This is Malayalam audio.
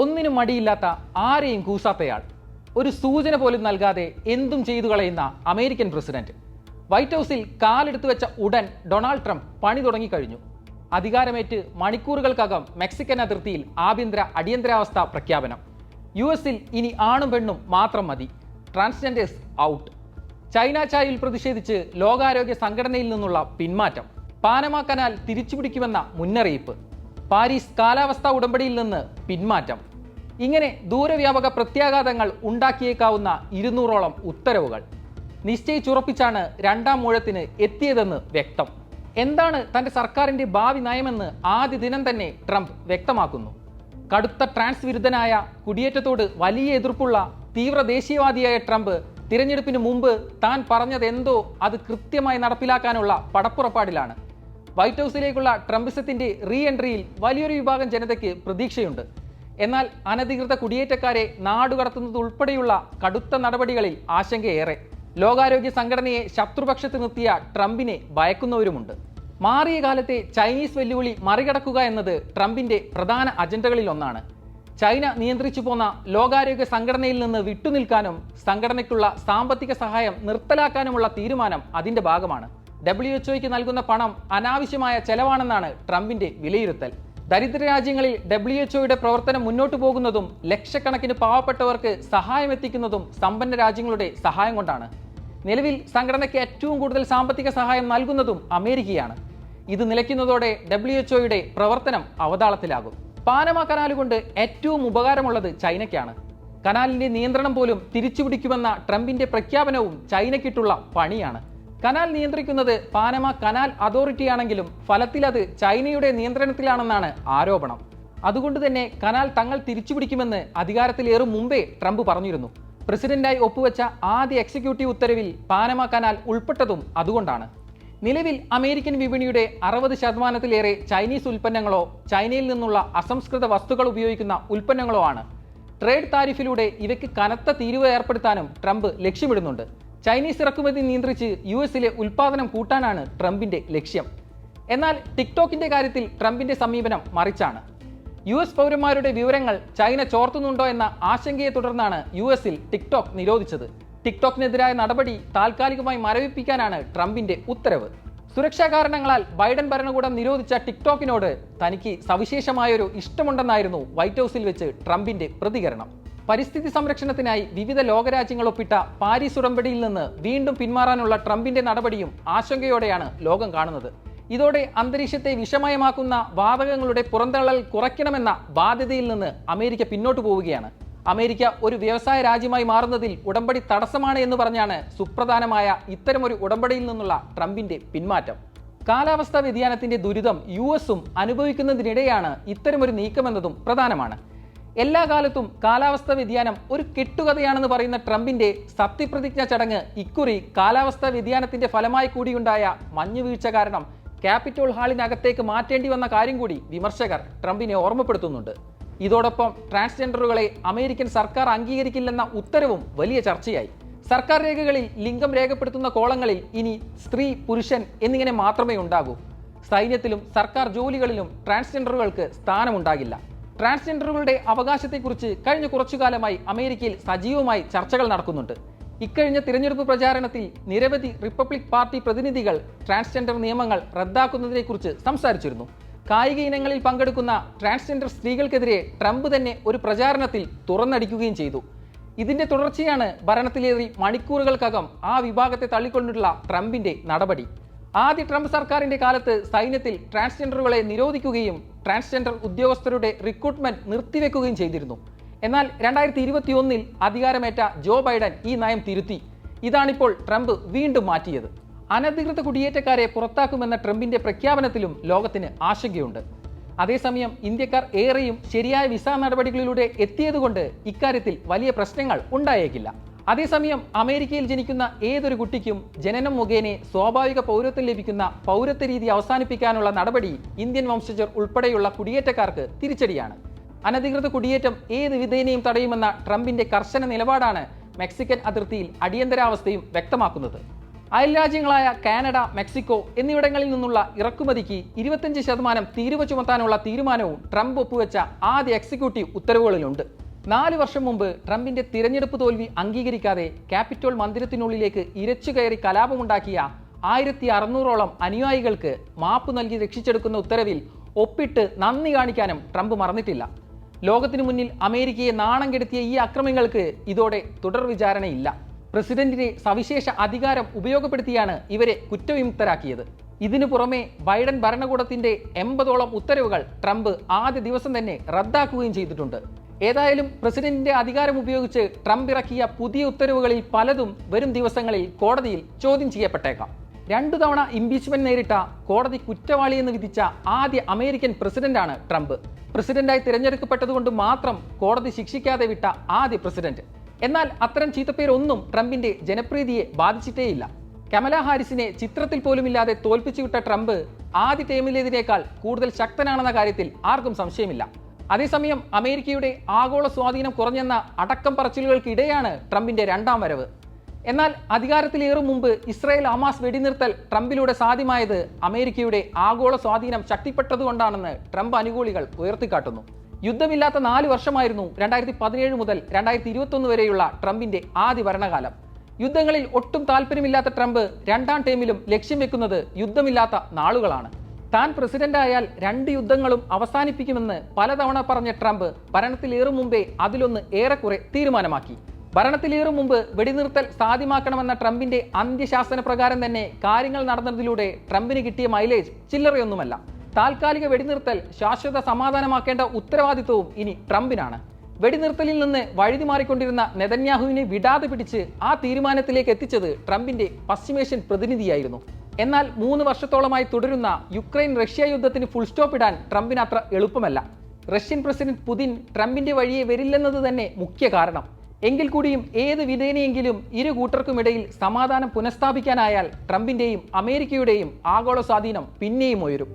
ഒന്നിനും മടിയില്ലാത്ത ആരെയും കൂസാത്തയാൾ ഒരു സൂചന പോലും നൽകാതെ എന്തും ചെയ്തു കളയുന്ന അമേരിക്കൻ പ്രസിഡന്റ്. വൈറ്റ് ഹൗസിൽ കാലെടുത്തു വെച്ച ഉടൻ ഡൊണാൾഡ് ട്രംപ് പണി തുടങ്ങിക്കഴിഞ്ഞു അധികാരമേറ്റ് മണിക്കൂറുകൾക്കകം മെക്സിക്കൻ അതിർത്തിയിൽ ആഭ്യന്തര അടിയന്തരാവസ്ഥ പ്രഖ്യാപനം. യു എസിൽ ഇനി ആണും പെണ്ണും മാത്രം മതി. Transgenders out. ചൈന ചായയിൽ പ്രതിഷേധിച്ച് ലോകാരോഗ്യ സംഘടനയിൽ നിന്നുള്ള പിന്മാറ്റം. പാനമ കനാൽ തിരിച്ചുപിടിക്കുമെന്ന മുന്നറിയിപ്പ്. പാരീസ് കാലാവസ്ഥാ ഉടമ്പടിയിൽ നിന്ന് പിന്മാറ്റം. ഇങ്ങനെ ദൂരവ്യാപക പ്രത്യാഘാതങ്ങൾ ഉണ്ടാക്കിയേക്കാവുന്ന ഇരുന്നൂറോളം ഉത്തരവുകൾ. നിശ്ചയിച്ചുറപ്പിച്ചാണ് രണ്ടാം മൂഴത്തിന് എത്തിയതെന്ന് വ്യക്തം. എന്താണ് തന്റെ സർക്കാരിന്റെ ഭാവി നയമെന്ന് ആദ്യ ദിനം തന്നെ ട്രംപ് വ്യക്തമാക്കുന്നു. കടുത്ത ട്രാൻസ് വിരുദ്ധനായ കുടിയേറ്റത്തോട് വലിയ എതിർപ്പുള്ള തീവ്ര ദേശീയവാദിയായ ട്രംപ് തിരഞ്ഞെടുപ്പിന് മുമ്പ് താൻ പറഞ്ഞത് എന്തോ അത് കൃത്യമായി നടപ്പിലാക്കാനുള്ള പടപ്പുറപ്പാടിലാണ്. വൈറ്റ് ഹൗസിലേക്കുള്ള ട്രംപിസത്തിന്റെ റീ എൻട്രിയിൽ വലിയൊരു വിഭാഗം ജനതയ്ക്ക് പ്രതീക്ഷയുണ്ട്. എന്നാൽ അനധികൃത കുടിയേറ്റക്കാരെ നാടുകടത്തുന്നത് ഉൾപ്പെടെയുള്ള കടുത്ത നടപടികളിൽ ആശങ്കയേറെ. ലോകാരോഗ്യ സംഘടനയെ ശത്രുപക്ഷത്ത് നിർത്തിയ ട്രംപിനെ ഭയക്കുന്നവരുമുണ്ട്. മാറിയ കാലത്തെ ചൈനീസ് വെല്ലുവിളി മറികടക്കുക എന്നത് ട്രംപിന്റെ പ്രധാന അജണ്ടകളിൽ ഒന്നാണ് ചൈന നിയന്ത്രിച്ചു പോന്ന ലോകാരോഗ്യ സംഘടനയിൽ നിന്ന് വിട്ടുനിൽക്കാനും സംഘടനയ്ക്കുള്ള സാമ്പത്തിക സഹായം നിർത്തലാക്കാനുമുള്ള തീരുമാനം അതിന്റെ ഭാഗമാണ്. ഡബ്ല്യു എച്ച്ഒയ്ക്ക് നൽകുന്ന പണം അനാവശ്യമായ ചെലവാണെന്നാണ് ട്രംപിന്റെ വിലയിരുത്തൽ. ദരിദ്ര രാജ്യങ്ങളിൽ ഡബ്ല്യു എച്ച്ഒയുടെ പ്രവർത്തനം മുന്നോട്ടു പോകുന്നതും ലക്ഷക്കണക്കിന് പാവപ്പെട്ടവർക്ക് സഹായം എത്തിക്കുന്നതും സമ്പന്ന രാജ്യങ്ങളുടെ സഹായം കൊണ്ടാണ്. നിലവിൽ സംഘടനയ്ക്ക് ഏറ്റവും കൂടുതൽ സാമ്പത്തിക സഹായം നൽകുന്നതും അമേരിക്കയാണ്. ഇത് നിലയ്ക്കുന്നതോടെ ഡബ്ല്യു എച്ച്ഒയുടെ പ്രവർത്തനം അവതാളത്തിലാകും. പാനമ കനാലുകൊണ്ട് ഏറ്റവും ഉപകാരമുള്ളത് ചൈനയ്ക്കാണ്. കനാലിന്റെ നിയന്ത്രണം പോലും തിരിച്ചുപിടിക്കുമെന്ന ട്രംപിന്റെ പ്രഖ്യാപനവും ചൈനയ്ക്കിട്ടുള്ള പണിയാണ്. കനാൽ നിയന്ത്രിക്കുന്നത് പാനമ കനാൽ അതോറിറ്റിയാണെങ്കിലും ഫലത്തിൽ അത് ചൈനയുടെ നിയന്ത്രണത്തിലാണെന്നാണ് ആരോപണം. അതുകൊണ്ട് തന്നെ കനാൽ തങ്ങൾ തിരിച്ചുപിടിക്കുമെന്ന് അധികാരത്തിലേറും മുമ്പേ ട്രംപ് പറഞ്ഞിരുന്നു. പ്രസിഡന്റായി ഒപ്പുവെച്ച ആദ്യ എക്സിക്യൂട്ടീവ് ഉത്തരവിൽ പാനമ കനാൽ ഉൾപ്പെട്ടതും അതുകൊണ്ടാണ്. നിലവിൽ അമേരിക്കൻ വിപണിയുടെ അറുപത് ശതമാനത്തിലേറെ ചൈനീസ് ഉൽപ്പന്നങ്ങളോ ചൈനയിൽ നിന്നുള്ള അസംസ്കൃത വസ്തുക്കൾ ഉപയോഗിക്കുന്ന ഉൽപ്പന്നങ്ങളോ ആണ്. ട്രേഡ് താരിഫിലൂടെ ഇവയ്ക്ക് കനത്ത തീരുവ ഏർപ്പെടുത്താനും ട്രംപ് ലക്ഷ്യമിടുന്നുണ്ട്. ചൈനീസ് ഇറക്കുമതി നിയന്ത്രിച്ച് യു എസിലെ ഉൽപ്പാദനം കൂട്ടാനാണ് ട്രംപിന്റെ ലക്ഷ്യം. എന്നാൽ ടിക്ടോക്കിന്റെ കാര്യത്തിൽ ട്രംപിന്റെ സമീപനം മറിച്ചാണ്. യു എസ് പൗരന്മാരുടെ വിവരങ്ങൾ ചൈന ചോർത്തുന്നുണ്ടോ എന്ന ആശങ്കയെ തുടർന്നാണ് യു എസിൽ ടിക്ടോക്ക് നിരോധിച്ചത്. ടിക്ടോക്കിനെതിരായ നടപടി താൽക്കാലികമായി മരവിപ്പിക്കാനാണ് ട്രംപിന്റെ ഉത്തരവ്. സുരക്ഷാ കാരണങ്ങളാൽ ബൈഡൻ ഭരണകൂടം നിരോധിച്ച ടിക്ടോക്കിനോട് തനിക്ക് സവിശേഷമായൊരു ഇഷ്ടമുണ്ടെന്നായിരുന്നു വൈറ്റ് ഹൗസിൽ വെച്ച് ട്രംപിന്റെ പ്രതികരണം. പരിസ്ഥിതി സംരക്ഷണത്തിനായി വിവിധ ലോകരാജ്യങ്ങൾ ഒപ്പിട്ട പാരീസ് ഉടമ്പടിയിൽ നിന്ന് വീണ്ടും പിന്മാറാനുള്ള ട്രംപിന്റെ നടപടിയും ആശങ്കയോടെയാണ് ലോകം കാണുന്നത്. ഇതോടെ അന്തരീക്ഷത്തെ വിഷമയമാക്കുന്ന വാതകങ്ങളുടെ പുറന്തള്ളൽ കുറയ്ക്കണമെന്ന ബാധ്യതയിൽ നിന്ന് അമേരിക്ക പിന്നോട്ടു പോവുകയാണ്. അമേരിക്ക ഒരു വ്യവസായ രാജ്യമായി മാറുന്നതിൽ ഉടമ്പടി തടസ്സമാണ് എന്ന് പറഞ്ഞാണ് സുപ്രധാനമായ ഇത്തരമൊരു ഉടമ്പടിയിൽ നിന്നുള്ള ട്രംപിന്റെ പിന്മാറ്റം. കാലാവസ്ഥാ വ്യതിയാനത്തിന്റെ ദുരിതം യു എസും അനുഭവിക്കുന്നതിനിടെയാണ് ഇത്തരമൊരു നീക്കമെന്നതും പ്രധാനമാണ്. എല്ലാ കാലത്തും കാലാവസ്ഥാ വ്യതിയാനം ഒരു കെട്ടുകഥയാണെന്ന് പറയുന്ന ട്രംപിന്റെ സത്യപ്രതിജ്ഞ ചടങ്ങ് ഇക്കുറി കാലാവസ്ഥാ വ്യതിയാനത്തിന്റെ ഫലമായി കൂടിയുണ്ടായ മഞ്ഞുവീഴ്ച കാരണം ക്യാപിറ്റോൾ ഹാളിനകത്തേക്ക് മാറ്റേണ്ടി വന്ന കാര്യം കൂടി വിമർശകർ ട്രംപിനെ ഓർമ്മപ്പെടുത്തുന്നുണ്ട്. ഇതോടൊപ്പം ട്രാൻസ്ജെൻഡറുകളെ അമേരിക്കൻ സർക്കാർ അംഗീകരിക്കില്ലെന്ന ഉത്തരവും വലിയ ചർച്ചയായി. സർക്കാർ രേഖകളിൽ ലിംഗം രേഖപ്പെടുത്തുന്ന കോളങ്ങളിൽ ഇനി സ്ത്രീ പുരുഷൻ എന്നിങ്ങനെ മാത്രമേ ഉണ്ടാകൂ. സൈന്യത്തിലും സർക്കാർ ജോലികളിലും ട്രാൻസ്ജെൻഡറുകൾക്ക് സ്ഥാനമുണ്ടാകില്ല. ട്രാൻസ്ജെൻഡറുകളുടെ അവകാശത്തെക്കുറിച്ച് കഴിഞ്ഞ കുറച്ചുകാലമായി അമേരിക്കയിൽ സജീവമായി ചർച്ചകൾ നടക്കുന്നുണ്ട്. ഇക്കഴിഞ്ഞ തിരഞ്ഞെടുപ്പ് പ്രചാരണത്തിൽ നിരവധി റിപ്പബ്ലിക് പാർട്ടി പ്രതിനിധികൾ ട്രാൻസ്ജെൻഡർ നിയമങ്ങൾ റദ്ദാക്കുന്നതിനെക്കുറിച്ച് സംസാരിച്ചിരുന്നു. കായിക ഇനങ്ങളിൽ പങ്കെടുക്കുന്ന ട്രാൻസ്ജെൻഡർ സ്ത്രീകൾക്കെതിരെ ട്രംപ് തന്നെ ഒരു പ്രചാരണത്തിൽ തുറന്നടിക്കുകയും ചെയ്തു. ഇതിന്റെ തുടർച്ചയാണ് ഭരണത്തിലേറി മണിക്കൂറുകൾക്കകം ആ വിഭാഗത്തെ തള്ളിക്കൊണ്ടിട്ടുള്ള ട്രംപിന്റെ നടപടി. ആദ്യ ട്രംപ് സർക്കാരിന്റെ കാലത്ത് സൈന്യത്തിൽ ട്രാൻസ്ജെൻഡറുകളെ നിരോധിക്കുകയും ട്രാൻസ്ജെൻഡർ ഉദ്യോഗസ്ഥരുടെ റിക്രൂട്ട്മെന്റ് നിർത്തിവെക്കുകയും ചെയ്തിരുന്നു. എന്നാൽ രണ്ടായിരത്തി ഇരുപത്തി ഒന്നിൽ അധികാരമേറ്റ ജോ ബൈഡൻ ഈ നയം തിരുത്തി. ഇതാണിപ്പോൾ ട്രംപ് വീണ്ടും മാറ്റിയത്. അനധികൃത കുടിയേറ്റക്കാരെ പുറത്താക്കുമെന്ന ട്രംപിന്റെ പ്രഖ്യാപനത്തിലും ലോകത്തിന് ആശങ്കയുണ്ട്. അതേസമയം ഇന്ത്യക്കാർ ഏറെയും ശരിയായ വിസ നടപടികളിലൂടെ എത്തിയതുകൊണ്ട് ഇക്കാര്യത്തിൽ വലിയ പ്രശ്നങ്ങൾ ഉണ്ടായേക്കില്ല. അതേസമയം അമേരിക്കയിൽ ജനിക്കുന്ന ഏതൊരു കുട്ടിക്കും ജനനം മുഖേന സ്വാഭാവിക പൗരത്വം ലഭിക്കുന്ന പൗരത്വ രീതി അവസാനിപ്പിക്കാനുള്ള നടപടി ഇന്ത്യൻ വംശജർ ഉൾപ്പെടെയുള്ള കുടിയേറ്റക്കാർക്ക് തിരിച്ചടിയാണ്. അനധികൃത കുടിയേറ്റം ഏത് വിധേനയും തടയുമെന്ന ട്രംപിന്റെ കർശന നിലപാടാണ് മെക്സിക്കൻ അതിർത്തിയിൽ അടിയന്തരാവസ്ഥയും വ്യക്തമാക്കുന്നത്. അയൽരാജ്യങ്ങളായ കാനഡ മെക്സിക്കോ എന്നിവിടങ്ങളിൽ നിന്നുള്ള ഇറക്കുമതിക്ക് ഇരുപത്തഞ്ച് ശതമാനം തീരുവ ചുമത്താനുള്ള തീരുമാനവും ട്രംപ് ഒപ്പുവെച്ച ആദ്യ എക്സിക്യൂട്ടീവ് ഉത്തരവുകളിലുണ്ട്. നാല് വർഷം മുമ്പ് ട്രംപിന്റെ തിരഞ്ഞെടുപ്പ് തോൽവി അംഗീകരിക്കാതെ ക്യാപിറ്റോൾ മന്ദിരത്തിനുള്ളിലേക്ക് ഇരച്ചു കയറി കലാപമുണ്ടാക്കിയ ആയിരത്തി അറുന്നൂറോളം അനുയായികൾക്ക് മാപ്പ് നൽകി രക്ഷിച്ചെടുക്കുന്ന ഉത്തരവിൽ ഒപ്പിട്ട് നന്ദി കാണിക്കാനും ട്രംപ് മറന്നിട്ടില്ല. ലോകത്തിനു മുന്നിൽ അമേരിക്കയെ നാണം കെടുത്തിയ ഈ അക്രമങ്ങൾക്ക് ഇതോടെ തുടർ വിചാരണയില്ല. പ്രസിഡന്റിന്റെ സവിശേഷ അധികാരം ഉപയോഗപ്പെടുത്തിയാണ് ഇവരെ കുറ്റവിമുക്തരാക്കിയത്. ഇതിനു പുറമെ ബൈഡൻ ഭരണകൂടത്തിന്റെ എൺപതോളം ഉത്തരവുകൾ ട്രംപ് ആദ്യ ദിവസം തന്നെ റദ്ദാക്കുകയും ചെയ്തിട്ടുണ്ട്. ഏതായാലും പ്രസിഡന്റിന്റെ അധികാരം ഉപയോഗിച്ച് ട്രംപ് ഇറക്കിയ പുതിയ ഉത്തരവുകളിൽ പലതും വരും ദിവസങ്ങളിൽ കോടതിയിൽ ചോദ്യം ചെയ്യപ്പെട്ടേക്കാം. രണ്ടു തവണ ഇംപീച്ച്മെന്റ് നേരിട്ട കോടതി കുറ്റവാളി എന്ന് വിധിച്ച ആദ്യ അമേരിക്കൻ പ്രസിഡന്റാണ് ട്രംപ്. പ്രസിഡന്റായി തിരഞ്ഞെടുക്കപ്പെട്ടതുകൊണ്ട് മാത്രം കോടതി ശിക്ഷിക്കാതെ വിട്ട ആദ്യ പ്രസിഡന്റ്. എന്നാൽ അത്തരം ചീത്തപ്പേരൊന്നും ട്രംപിന്റെ ജനപ്രീതിയെ ബാധിച്ചിട്ടേയില്ല. കമല ഹാരിസിനെ ചിത്രത്തിൽ പോലുമില്ലാതെ തോൽപ്പിച്ചു വിട്ട ട്രംപ് ആദ്യ ടേമിലേതിനേക്കാൾ കൂടുതൽ ശക്തനാണെന്ന കാര്യത്തിൽ ആർക്കും സംശയമില്ല. അതേസമയം അമേരിക്കയുടെ ആഗോള സ്വാധീനം കുറഞ്ഞെന്ന അടക്കം പറച്ചിലുകൾക്കിടെയാണ് ട്രംപിന്റെ രണ്ടാം വരവ്. എന്നാൽ അധികാരത്തിലേറും മുമ്പ് ഇസ്രായേൽ ഹമാസ് വെടിനിർത്തൽ ട്രംപിലൂടെ സാധ്യമായത് അമേരിക്കയുടെ ആഗോള സ്വാധീനം ശക്തിപ്പെട്ടതുകൊണ്ടാണെന്ന് ട്രംപ് അനുകൂലികൾ ഉയർത്തിക്കാട്ടുന്നു. യുദ്ധമില്ലാത്ത നാല് വർഷമായിരുന്നു രണ്ടായിരത്തി പതിനേഴ് മുതൽ രണ്ടായിരത്തി ഇരുപത്തൊന്ന് വരെയുള്ള ട്രംപിന്റെ ആദ്യ ഭരണകാലം. യുദ്ധങ്ങളിൽ ഒട്ടും താല്പര്യമില്ലാത്ത ട്രംപ് രണ്ടാം ടേമിലും ലക്ഷ്യം വെക്കുന്നത് യുദ്ധമില്ലാത്ത നാളുകളാണ്. താൻ പ്രസിഡന്റായാൽ രണ്ട് യുദ്ധങ്ങളും അവസാനിപ്പിക്കുമെന്ന് പലതവണ പറഞ്ഞ ട്രംപ് ഭരണത്തിലേറും മുമ്പേ അതിലൊന്ന് ഏറെക്കുറെ തീരുമാനമാക്കി. ഭരണത്തിലേറും മുമ്പ് വെടിനിർത്തൽ സാധ്യമാക്കണമെന്ന ട്രംപിന്റെ അന്ത്യശാസന പ്രകാരം തന്നെ കാര്യങ്ങൾ നടന്നതിലൂടെ ട്രംപിന് കിട്ടിയ മൈലേജ് ചില്ലറയൊന്നുമല്ല. താൽക്കാലിക വെടിനിർത്തൽ ശാശ്വത സമാധാനമാക്കേണ്ട ഉത്തരവാദിത്വവും ഇനി ട്രംപിനാണ്. വെടിനിർത്തലിൽ നിന്ന് വഴുതി മാറിക്കൊണ്ടിരുന്ന നെതന്യാഹുവിനെ വിടാതെ പിടിച്ച് ആ തീരുമാനത്തിലേക്ക് എത്തിച്ചത് ട്രംപിന്റെ പശ്ചിമേഷ്യൻ പ്രതിനിധിയായിരുന്നു. എന്നാൽ മൂന്ന് വർഷത്തോളമായി തുടരുന്ന യുക്രൈൻ റഷ്യ യുദ്ധത്തിന് ഫുൾ സ്റ്റോപ്പ് ഇടാൻ ട്രംപിന് അത്ര എളുപ്പമല്ല. റഷ്യൻ പ്രസിഡന്റ് പുതിൻ ട്രംപിന്റെ വഴിയെ വരില്ലെന്നത് തന്നെ മുഖ്യ കാരണം. എങ്കിൽ കൂടിയും ഏത് വിധേനയെങ്കിലും ഇരു കൂട്ടർക്കുമിടയിൽ സമാധാനം പുനഃസ്ഥാപിക്കാനായാൽ ട്രംപിന്റെയും അമേരിക്കയുടെയും ആഗോള സ്വാധീനം പിന്നെയും ഉയരും.